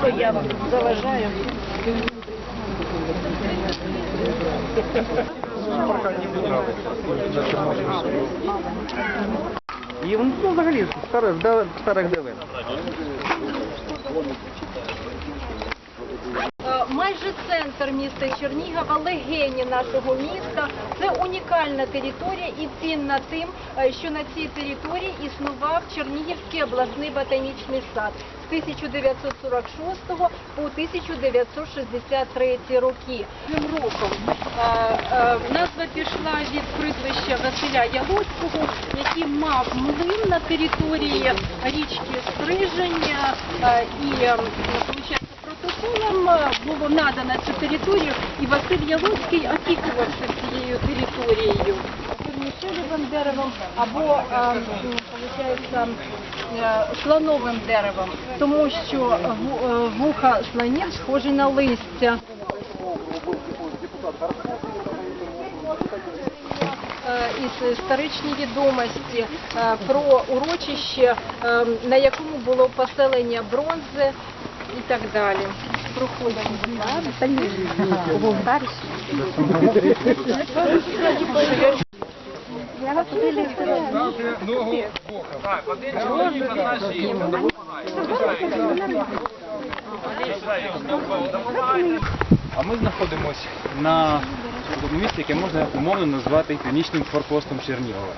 То я вам заважаю. І ну, взагалі старих, старих дивин. Майже центр міста Чернігова, легені нашого міста. Це унікальна територія і цінна тим, е, що на цій території існував Чернігівський обласний ботанічний сад з 1946 по 1963 роки. Цим роком е, е, назва пішла від прізвища Василя Ялуцького, який мав млин на території річки Стриження і е, було надано цю територію, і Василь Ялуцький опікувався цією територією. Мішелевим деревом або виходить, е, слоновим деревом, тому що е, вуха слонів схожі на листя. Е, із історичні відомості е, про урочище, е, на якому було поселення бронзи і так далі. Проходимо. А ми знаходимося на місці, яке можна умовно назвати північним форпостом Чернігова.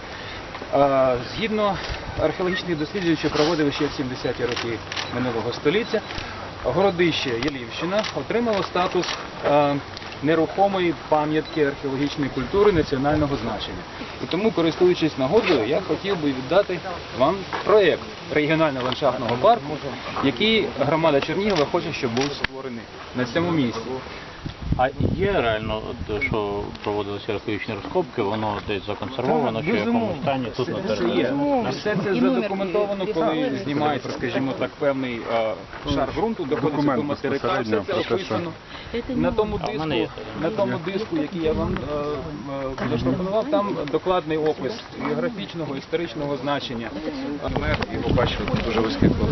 Згідно археологічних досліджень, що проводили ще в 70-ті роки минулого століття, городище Ялівщина отримало статус е, нерухомої пам'ятки археологічної культури національного значення. І тому, користуючись нагодою, я хотів би віддати вам проєкт регіонального ландшафтного парку, який громада Чернігова хоче, щоб був створений на цьому місці. А є реально, що проводилися археологічні розкопки, воно десь законсервовано, чи в якому стані тут на території? є. Все це задокументовано, коли знімається, скажімо так, певний е, шар ґрунту, доходиться до материка, все це описано. На тому диску, на тому диску, який я вам е, запропонував, там докладний опис географічного, історичного значення. Мер його бачив дуже висвітло.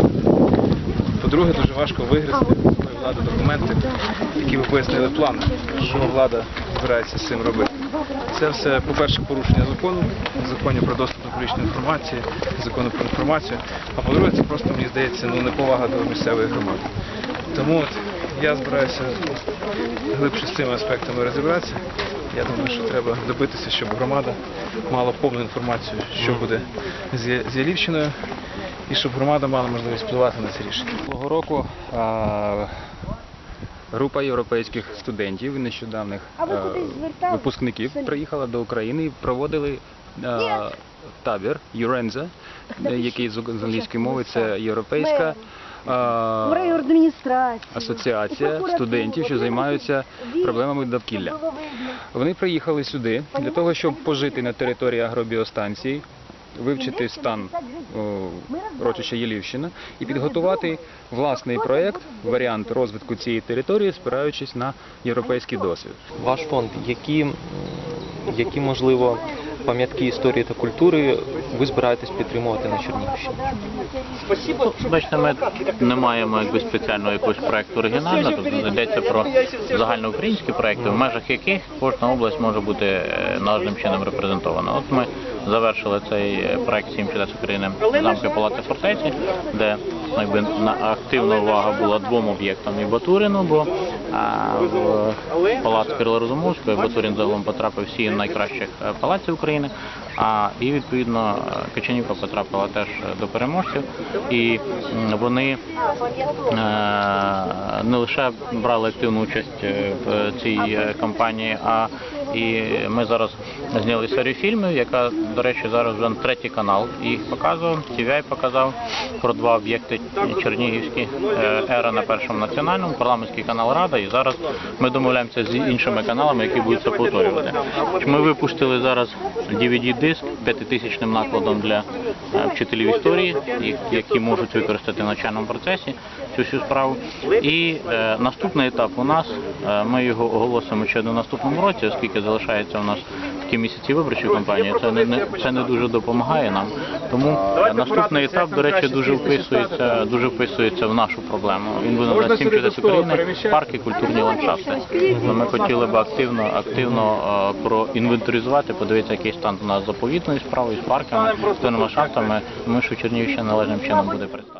По-друге, дуже важко нової влади документи, які би пояснили план, що влада збирається з цим робити. Це все, по-перше, порушення закону, законів про доступ до публічної інформації, закону про інформацію. А по-друге, це просто мені здається ну, неповага до місцевої громади. Тому от я збираюся глибше з цими аспектами розібратися. Я думаю, що треба добитися, щоб громада мала повну інформацію, що буде з Ялівщиною, і щоб громада мала можливість впливати на це рішення. Цього року а, група європейських студентів, нещодавних А е, випускників приїхала до України і проводили е, табір Юренза, який з англійської мови це європейська асоціація студентів, що займаються проблемами довкілля. Вони приїхали сюди для того, щоб пожити на території агробіостанції, вивчити стан о, урочища Єлівщина і підготувати власний проєкт, варіант розвитку цієї території, спираючись на європейський досвід. Ваш фонд, які, які можливо пам'ятки історії та культури ви збираєтесь підтримувати на Чернігівщині? Бачите, ми не маємо якби спеціального якогось проекту оригінального, тобто йдеться про загальноукраїнські проекти, в межах яких кожна область може бути е, належним чином репрезентована. От ми завершили цей е, проект «Сім чудес України замки Палати фортеці, де якби на активна увага була двом об'єктам і Батурину, бо а, в палац Кирила Розумовського Батурін загалом потрапив всі найкращих е, палаців України. А і відповідно е, потрапила теж до переможців, і вони е, не лише брали активну участь е, в цій кампанії, а і ми зараз зняли серію фільмів, яка, до речі, зараз вже на третій канал їх показував. TVI показав про два об'єкти Чернігівські е, ера на першому національному, парламентський канал Рада. І зараз ми домовляємося з іншими каналами, які будуть це повторювати. Ми випустили зараз DVD-диск п'ятитисячним накладом для е, вчителів історії, які можуть використати в навчальному процесі цю всю справу. І е, наступний етап у нас, е, ми його оголосимо ще до наступному році, оскільки залишається у нас такі місяці виборчої кампанії, це не, не це не дуже допомагає нам. Тому наступний етап, до речі, дуже вписується, дуже вписується в нашу проблему. Він буде на всім чудес України, парки, культурні ландшафти. Ну, Ми хотіли б активно, активно е, проінвентаризувати, подивитися, який стан у нас з заповітною справою, з парками, з ландшафтами, тому що Чернігівщина належним чином буде представлена.